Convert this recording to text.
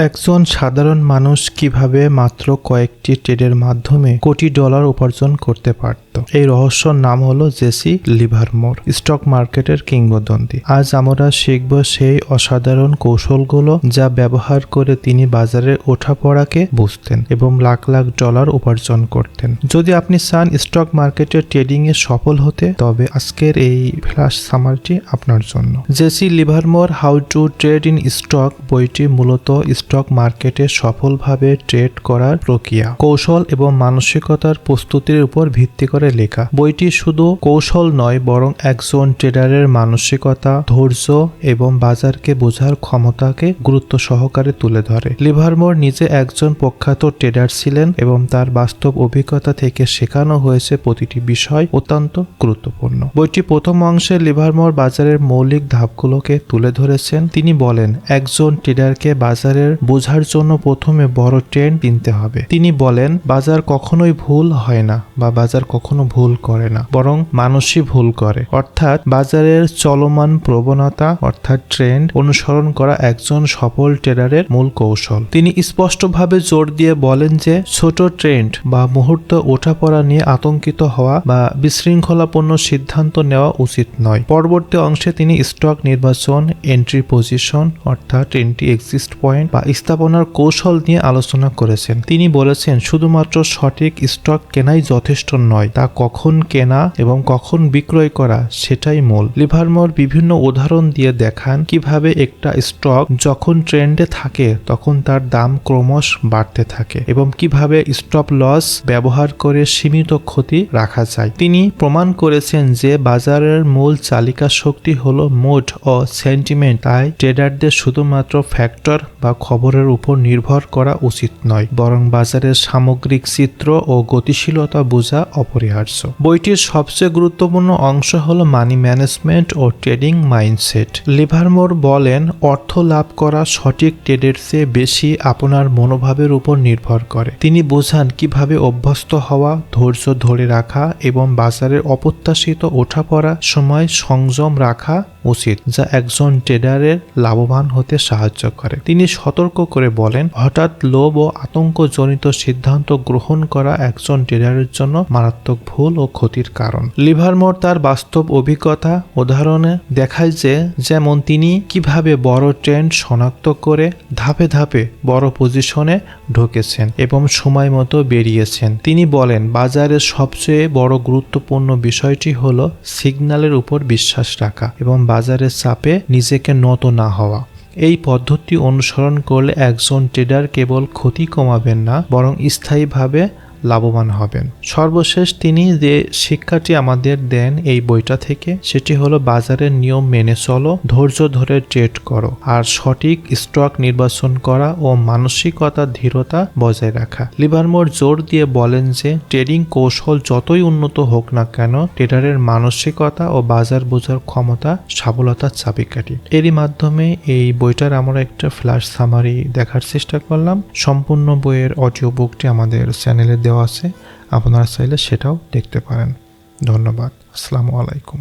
একজন সাধারণ মানুষ কীভাবে মাত্র কয়েকটি ট্রেডের মাধ্যমে কোটি ডলার উপার্জন করতে পারত এই রহস্যর নাম হলো জেসি লিভারমোর, স্টক মার্কেটের কিংবদন্তি। আজ আমরা শিখব সেই অসাধারণ কৌশলগুলো যা ব্যবহার করে তিনি বাজারের ওঠাপড়াকে বুঝতেন এবং লাখ লাখ ডলার উপার্জন করতেন। যদি আপনি চান স্টক মার্কেটের ট্রেডিং এ সফল হতে, তবে আজকের এই ফ্ল্যাশ সামারটি আপনার জন্য। Jesse Livermore how to trade in stock বইটি মূলত স্টক মার্কেটে সফলভাবে ট্রেড করার প্রক্রিয়া। কৌশল এবং মানসিকতার প্রস্তুতির উপর ভিত্তি করে লেখা। বইটি শুধু কৌশল নয়, বরং একজন ট্রেডারের মানসিকতা, ধৈর্য এবং বাজারকে বোঝার ক্ষমতাকে গুরুত্ব সহকারে তুলে ধরে। লিভারমোর নিজে একজন প্রখ্যাত ট্রেডার ছিলেন এবং তার বাস্তব অভিজ্ঞতা থেকে শেখানো হয়েছে প্রতিটি বিষয় অত্যন্ত গুরুত্বপূর্ণ। বইটি প্রথম অংশে লিভারমোর বাজারের মৌলিক ধাপগুলোকে তুলে ধরেছেন। তিনি বলেন, একজন ট্রেডারকে বাজারের বোঝার জন্য প্রথমে বড় ট্রেন্ড কিনতে হবে। তিনি বলেন, বাজার কখনোই ভুল হয় না বা বাজার কখনো ভুল করে না, বরং মানুষই ভুল করে। অর্থাৎ বাজারের চলমান প্রবণতা, অর্থাৎ ট্রেন্ড অনুসরণ করা একজন সফল ট্রেডারের মূল কৌশল। তিনি স্পষ্টভাবে জোর দিয়ে বলেন যে, ছোট ট্রেন্ড বা মুহূর্ত ওঠা ওঠাপড়া নিয়ে আতঙ্কিত হওয়া বা বিশৃঙ্খলাপূর্ণ সিদ্ধান্ত নেওয়া উচিত নয়। পরবর্তী অংশে তিনি স্টক নির্বাচন এন্ট্রি পজিশন অর্থাৎ এন্ট্রি এক্সিস্ট পয়েন্ট বা স্থাপনার কৌশল নিয়ে আলোচনা করেছেন। তিনি বলেছেন, শুধুমাত্র সঠিক স্টক কেনাই যথেষ্ট নয় তা কখন কেনা এবং কখন বিক্রয় করা সেটাই মূল। লিভারমোর বিভিন্ন উদাহরণ দিয়ে দেখান কীভাবে একটা স্টক যখন ট্রেন্ডে থাকে তখন তার দাম ক্রমশ বাড়তে থাকে এবং কীভাবে স্টপ লস ব্যবহার করে সীমিত ক্ষতি রাখা যায়। তিনি প্রমাণ করেছেন যে বাজারের মূল চালিকা শক্তি হলো মুড ও সেন্টিমেন্ট, তাই ট্রেডারদের শুধুমাত্র ফ্যাক্টর বা খবরের উপর নির্ভর করা উচিত নয়, বরং বাজারের সামগ্রিক চিত্র ও গতিশীলতা বোঝা অপরিহার্য। বইটির সবচেয়ে গুরুত্বপূর্ণ অংশ হলো মানি ম্যানেজমেন্ট ও ট্রেডিং মাইন্ডসেট লিভারমোর বলেন, অর্থ লাভ করা সঠিক ট্রেডের চেয়ে বেশি আপনার মনোভাবের উপর নির্ভর করে। তিনি বোঝান কীভাবে অভ্যস্ত হওয়া, ধৈর্য ধরে রাখা এবং বাজারের অপ্রত্যাশিত ওঠাপড়া সময় সংযম রাখা উচিত, যা একজন ট্রেডারের লাভবান হতে সাহায্য করে। তিনি সতর্ক করে বলেন, হঠাৎ লোভ ও আতঙ্কজনিত সিদ্ধান্ত গ্রহণ করা একজন ট্রেডারের জন্য মারাত্মক ভুল ও ক্ষতির কারণ। লিভারমোর তার বাস্তব অভিজ্ঞতা উদাহরণে দেখায় যে, যেমন তিনি কীভাবে বড় ট্রেন্ড শনাক্ত করে ধাপে ধাপে বড় পজিশনে ঢুকেছেন এবং সময় মতো বেরিয়েছেন। তিনি বলেন, বাজারের সবচেয়ে বড় গুরুত্বপূর্ণ বিষয়টি হল সিগন্যালের উপর বিশ্বাস রাখা এবং বাজারের চাপে নিজেকে নত না হওয়া। এই পদ্ধতি অনুসরণ করলে একজন ট্রেডার কেবল ক্ষতি কমাবেন না, বরং স্থায়ীভাবে লাভবান হবেন। সর্বশেষ তিনি যে শিক্ষাটি আমাদের দেন এই বইটা থেকে, সেটি হলো বাজারের নিয়ম মেনে চলো, ধৈর্য ধরে ট্রেড করো, আর সঠিক স্টক নির্বাচন করা ও মানসিকতা ধীরতা বজায় রাখা। লিভারমোর জোর দিয়ে বলেন যে, ট্রেডিং কৌশল যতই উন্নত হোক না কেন, ট্রেডারের মানসিকতা ও বাজার বোঝার ক্ষমতা সাবলতার চাবিকাঠি। এরই মাধ্যমে এই বইটার আমরা একটা ফ্ল্যাশ সামারি দেখার চেষ্টা করলাম। সম্পূর্ণ বইয়ের অডিও বুকটি আমাদের চ্যানেলে দেওয়া আছে আপনারা চাইলে সেটাও দেখতে পারেন। ধন্যবাদ। আসসালামু আলাইকুম।